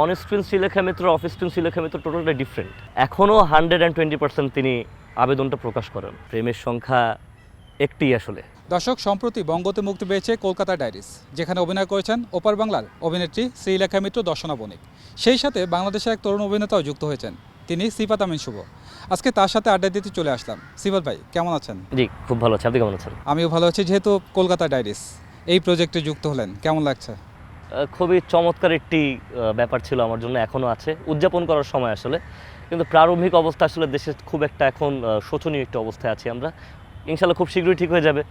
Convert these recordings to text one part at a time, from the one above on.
On screen Sreelekha Mitra off screen Sreelekha Mitra টোটালটা different এখনও hundred and twenty percent তিনি আবেদনটা প্রকাশ করেন। প্রেমের সংখ্যা একটি আসলে। দর্শক সম্প্রতি বঙ্গতে মুক্তি পেয়েছে কলকাতা ডায়েরিস যেখানে অভিনয় করেছেন ওপার বাংলার অভিনেত্রী শ্রীলেখা মিত্র দর্শনা বণিক। সেই সাথে বাংলাদেশের এক তরুণ অভিনেতাও যুক্ত হয়েছেন তিনি সিফাত আমিন শুভ। আজকে তার সাথে আড্ডা দিতে চলে আসলাম। সিফাত ভাই কেমন আছেন? জি খুব ভালো আছে। আপনি কেমন আছেন? আমিও ভালো আছি যেহেতু কলকাতা ডায়েরিস এই প্রজেক্টে যুক্ত হলেন কেমন লাগছে? খুবই চমৎকার একটি ব্যাপার ছিল আমার জন্য এখনও আছে। উদযাপন করার সময় আসলে। কিন্তু প্রারম্ভিক অবস্থা আসলে দেশের খুব একটা এখন শোচনীয় একটি অবস্থায় আছি আমরা। ইনশাল্লাহ খুব শীঘ্রই ঠিক হয়ে যাবে।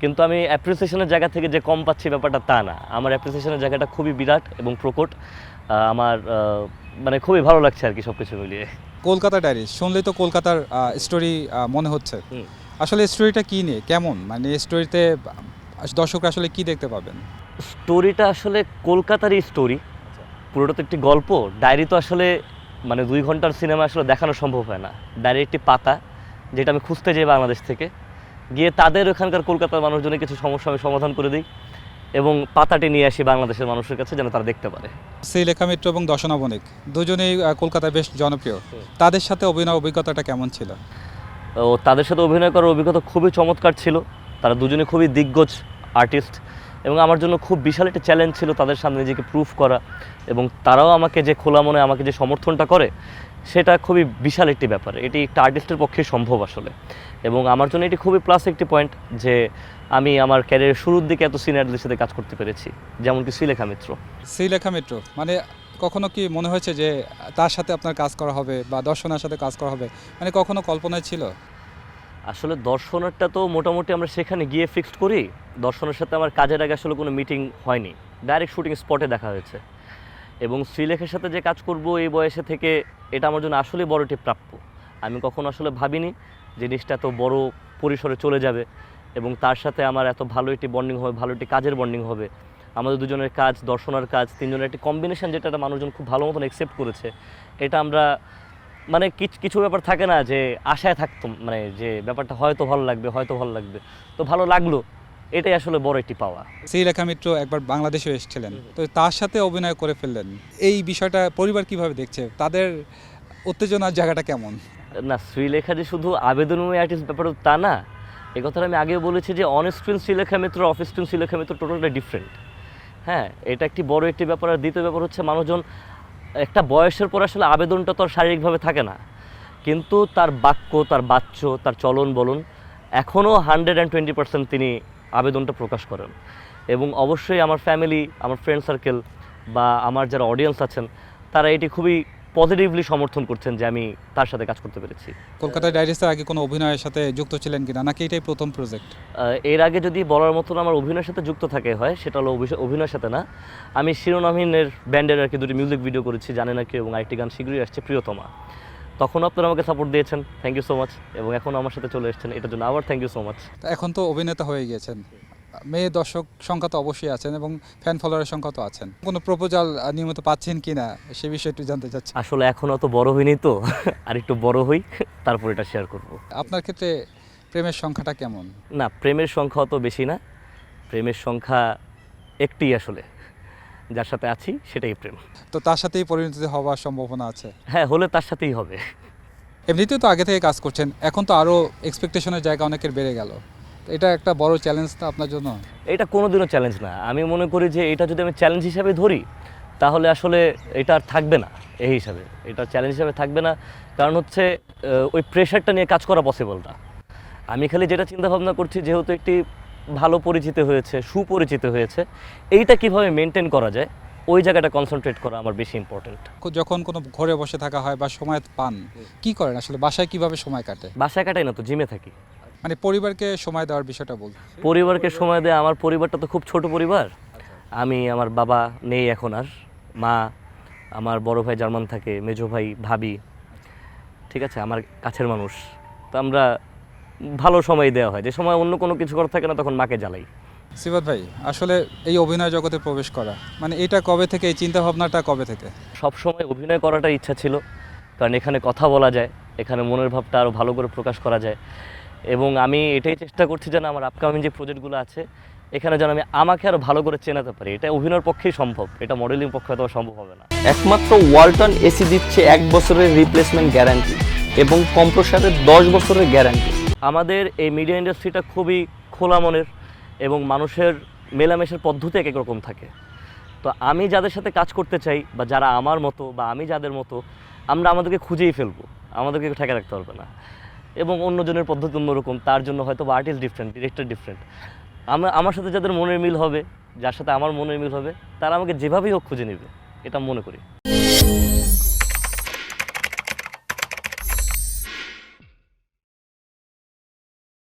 কিন্তু আমি অ্যাপ্রিসিয়েশনের জায়গা থেকে যে কম পাচ্ছি ব্যাপারটা তা না। আমার অ্যাপ্রিসিয়েশনের জায়গাটা খুবই বিরাট এবং প্রকট। আমার মানে খুবই ভালো লাগছে আর কি সব কিছু মিলিয়ে। কলকাতা ডায়েরিস শুনলেই তো কলকাতার স্টোরি মনে হচ্ছে। আসলে স্টোরিটা কী নিয়ে? কেমন? মানে স্টোরিতে দর্শকরা আসলে কি দেখতে পাবেন? স্টোরিটা আসলে কলকাতারই স্টোরি পুরোটা তো একটি গল্প। ডায়েরি তো আসলে মানে দুই ঘণ্টার সিনেমা আসলে দেখানো সম্ভব হয় না। ডায়েরি একটি পাতা যেটা আমি খুঁজতে যাই বাংলাদেশ থেকে। গিয়ে তাদের ওখানকার কলকাতার মানুষজনের কিছু সমস্যা আমি সমাধান করে দিই এবং পাতাটি নিয়ে আসি বাংলাদেশের মানুষের কাছে যেন তারা দেখতে পারে। শ্রীলেখা মিত্র এবং দর্শনা বণিক দুজনেই কলকাতায় বেশ জনপ্রিয়। তাদের সাথে অভিনয় অভিজ্ঞতাটা কেমন ছিল? ও তাদের সাথে অভিনয় করার অভিজ্ঞতা খুবই চমৎকার ছিল। তারা দুজনে খুবই দিগ্গজ আর্টিস্ট এবং আমার জন্য খুব বিশাল একটা চ্যালেঞ্জ ছিল তাদের সামনে নিজেকে প্রুফ করা এবং তারাও আমাকে যে খোলা মনে আমাকে যে সমর্থনটা করে সেটা খুবই বিশাল একটি ব্যাপার। এটি একটা আর্টিস্টের পক্ষে সম্ভব আসলে। এবং আমার জন্য এটি খুবই প্লাস একটি পয়েন্ট যে আমি আমার ক্যারিয়ারের শুরুর দিকে এত সিনিয়রদের সাথে কাজ করতে পেরেছি যেমন কি শ্রীলেখা মিত্র। শ্রীলেখা মিত্র মানে কখনো কি মনে হয়েছে যে তার সাথে আপনার কাজ করা হবে বা দর্শনার সাথে কাজ করা হবে? মানে কখনো কল্পনায় ছিল? আসলে দর্শনেরটা তো মোটামুটি আমরা সেখানে গিয়ে ফিক্সড করি। দর্শনের সাথে আমার কাজের আগে আসলে কোনো মিটিং হয়নি। ডাইরেক্ট শুটিং স্পটে দেখা হয়েছে। এবং শ্রীলেখের সাথে যে কাজ করব এই বয়সে থেকে এটা আমার জন্য আসলে বড় একটি প্রাপ্য। আমি কখনো আসলে ভাবিনি জিনিসটা এত বড় পরিসরে চলে যাবে এবং তার সাথে আমার এত ভালো একটি বন্ডিং হবে, ভালো একটি কাজের বন্ডিং হবে। আমাদের দুজনের কাজ, দর্শনার কাজ, তিনজনের একটি কম্বিনেশন যেটা মানুষজন খুব ভালো মতন অ্যাকসেপ্ট করেছে, এটা আমরা মানে কিছু কিছু ব্যাপার থাকে না যে আশায় থাকতো মানে যে ব্যাপারটা হয়তো ভালো লাগবে, হয়তো ভালো লাগবে। তো ভালো লাগল। এটাই আসলে বড় একটি পাওয়া। শ্রীলেখা মিত্র একবার বাংলাদেশে এসেছিলেন। তো তার সাথে অভিনয় করে ফেললেন। এই বিষয়টা পরিবার কীভাবে দেখছে? তাদের উত্তেজনার জায়গাটা কেমন? না শ্রীলেখা যে শুধু আবেদনময় আর্টিস্ট ব্যাপার তা না এ কথাটা আমি আগেও বলেছি যে on screen Sreelekha Mitra off screen Sreelekha Mitra টোটালটা ডিফারেন্ট হ্যাঁ এটা একটি বড় একটি ব্যাপার। আর দ্বিতীয় ব্যাপার হচ্ছে মানুষজন একটা বয়সের পর আসলে আবেদনটা তো আর শারীরিকভাবে থাকে না। কিন্তু তার বাক্য তার বাচ্য তার চলন বলন এখনও হান্ড্রেড অ্যান্ড টোয়েন্টি পার্সেন্ট তিনি আবেদনটা প্রকাশ করেন। এবং অবশ্যই আমার ফ্যামিলি আমার ফ্রেন্ড সার্কেল বা আমার যারা অডিয়েন্স আছেন তারা এটি খুবই পজিটিভলি সমর্থন করছেন যে আমি তার সাথে কাজ করতে পেরেছি। কলকাতা ডায়েরিসের আগে কোনো অভিনয়ের সাথে যুক্ত ছিলেন কিনা? নাকি এটাই প্রথম প্রজেক্ট এর আগে যদি বলার মতন আমার অভিনয়ের সাথে যুক্ত থাকে হয় সেটা হলো অভিনয়ের সাথে না। আমি শিরোনামহীনের ব্যান্ডের আর কি দুটি মিউজিক ভিডিও করেছি জানে না কি এবং আরেকটি গান শীঘ্রই আসছে প্রিয়তমা। তখন আপনারা আমাকে সাপোর্ট দিয়েছেন। থ্যাংক ইউ সো মাচ এবং এখন আমার সাথে চলে এসেছেন। এটার জন্য আবার থ্যাংক ইউ সো মাচ এখন তো অভিনেতা হয়ে গিয়েছেন। মেয়ে দর্শক সংখ্যা তো অবশ্যই আছেন এবং ফ্যান ফলোয়ারের সংখ্যা তো আছেন। কোনো প্রপোজাল নিয়মিত পাচ্ছেন কিনা সে বিষয়ে একটু জানতে চাচ্ছি। আসলে এখন অত বড় হইনি তো। আর একটু বড় হই তারপর এটা শেয়ার করব। আপনার ক্ষেত্রে প্রেমের সংখ্যাটা কেমন? না প্রেমের সংখ্যা অত বেশি না। প্রেমের সংখ্যা একটি আসলে। যার সাথে আছি সেটাই প্রেম। তো তার সাথেই পরিণতি হওয়ার সম্ভাবনা আছে? হ্যাঁ হলে তার সাথেই হবে। এমনিতেও তো আগে থেকে কাজ করছেন এখন তো আরও এক্সপেকটেশনের জায়গা অনেকের বেড়ে গেল। এটা একটা বড় চ্যালেঞ্জ তো আপনার জন্য? এটা কোনোদিনও চ্যালেঞ্জ না। আমি মনে করি যে এটা যদি আমি চ্যালেঞ্জ হিসাবে ধরি তাহলে আসলে এটা আর থাকবে না এই হিসাবে। এটা চ্যালেঞ্জ হিসাবে থাকবে না। কারণ হচ্ছে ওই প্রেশারটা নিয়ে কাজ করা পসিবল না। আমি খালি যেটা চিন্তা ভাবনা করছি যেহেতু একটি ভালো পরিচিত হয়েছে সুপরিচিত হয়েছে এইটা কীভাবে মেনটেন করা যায়? ওই জায়গাটা কনসেন্ট্রেট করা আমার বেশি ইম্পর্টেন্ট যখন কোনো ঘরে বসে থাকা হয় বা সময় পান কি করেন? আসলে বাসায় কীভাবে সময় কাটে? বাসায় কাটাই না তো জিমে থাকি। মানে পরিবারকে সময় দেওয়ার বিষয়টা বল পরিবারকে সময় দেয় আমার পরিবারটা তো খুব ছোট পরিবার। আমি আমার বাবা নেই এখন আর মা আমার বড় ভাই জার্মান থাকে মেজো ভাই ভাবি ঠিক আছে? আমার কাছের মানুষ। তো আমরা ভালো সময় দেওয়া হয়। যে সময় অন্য কোনো কিছু করা থাকে না তখন মাকে জ্বালাই। সিবাত ভাই আসলে এই অভিনয় জগতে প্রবেশ করা মানে এটা কবে থেকে এই চিন্তা ভাবনাটা কবে থেকে? সব সময় অভিনয় করাটা ইচ্ছা ছিল কারণ এখানে কথা বলা যায় এখানে মনের ভাবটা আরও ভালো করে প্রকাশ করা যায়। এবং আমি এটাই চেষ্টা করছি যেন আমার আপকামিং যে প্রজেক্টগুলো আছে এখানে যেন আমি আমাকে আরও ভালো করে চেনাতে পারি। এটা অভিনয়ের পক্ষেই সম্ভব এটা মডেলিং পক্ষে হয়তো সম্ভব হবে না। একমাত্র ওয়ালটন এসি দিচ্ছে এক বছরের রিপ্লেসমেন্ট গ্যারান্টি এবং কম্প্রসারের দশ বছরের গ্যারান্টি আমাদের এই মিডিয়া ইন্ডাস্ট্রিটা খুবই খোলা মনের এবং মানুষের মেলামেশার পদ্ধতি এক এক রকম থাকে। তো আমি যাদের সাথে কাজ করতে চাই বা যারা আমার মতো বা আমি যাদের মতো, আমরা আমাদেরকে খুঁজেই ফেলব। আমাদেরকে ঠেকে রাখতে পারবে না। এবং অন্যজনের পদ্ধতি অন্যরকম, তার জন্য হয়তো আর্টিস্ট ডিফারেন্ট ডিরেক্টর ডিফারেন্ট আমার সাথে যাদের মনের মিল হবে, যার সাথে আমার মনের মিল হবে, তারা আমাকে যেভাবেই হোক খুঁজে নেবে, এটা মনে করি।